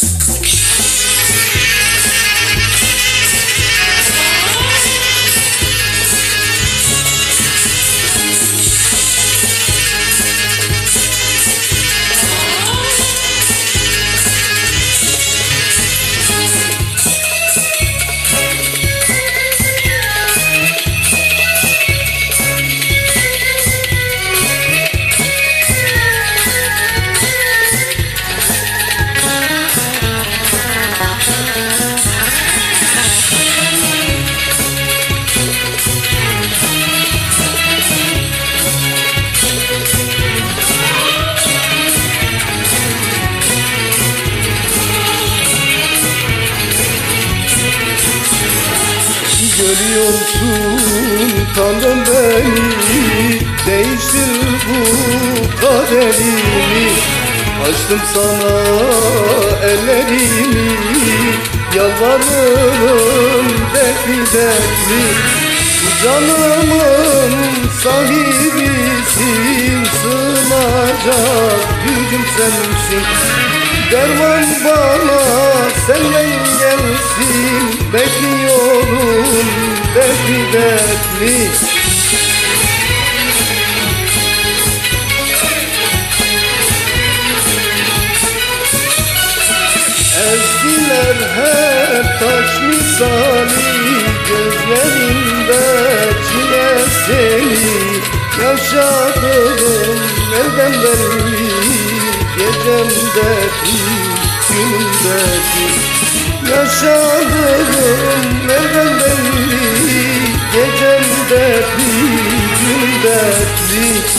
Thanks. Görüyorsun tanrım beni Değiştir bu kaderimi. Açtım sana ellerimi Yalvarırım dertli dertli Bu Canımın sahibisin Sığınacak gücüm sensin. Derman bana senden gelsin Bekliyorum dertli Ezdiler hep taş misali Gözlerinde çile seni. Yaşadığım nereden belli Gecem dertli, günüm dertli Yaşadığım nereden belli dertli, dertli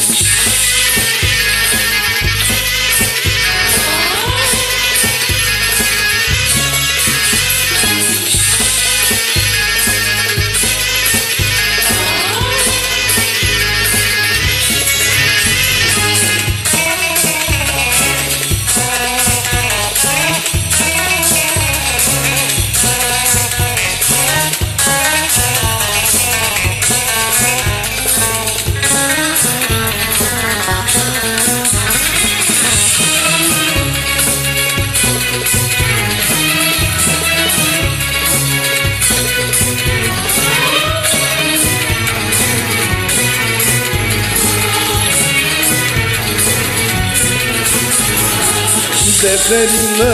Depremle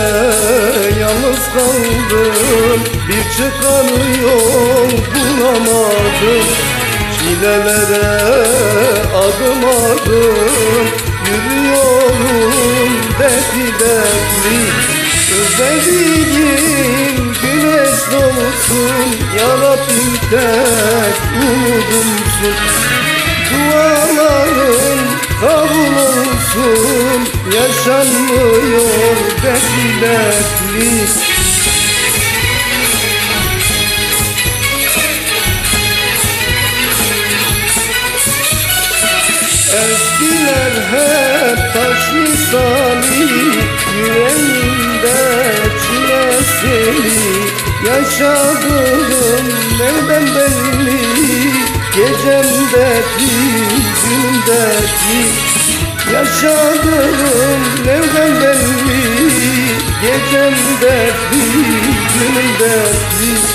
yalnız kaldım Bir çıkar yol bulamadım. Çilelere adım adım Yürüyorum dertli dertli Özlediğim güneş doğsun Ya Rabbim tek umudumsun. Dualarım kabul olsun Yaşanmıyor dertli Eskiler hep taş misali Yüreğimde çile seni Yaşadığım nereden belli? Gecem dertli, günüm dertli Yaşadığım nereden belli Gecem dertli, günüm dertli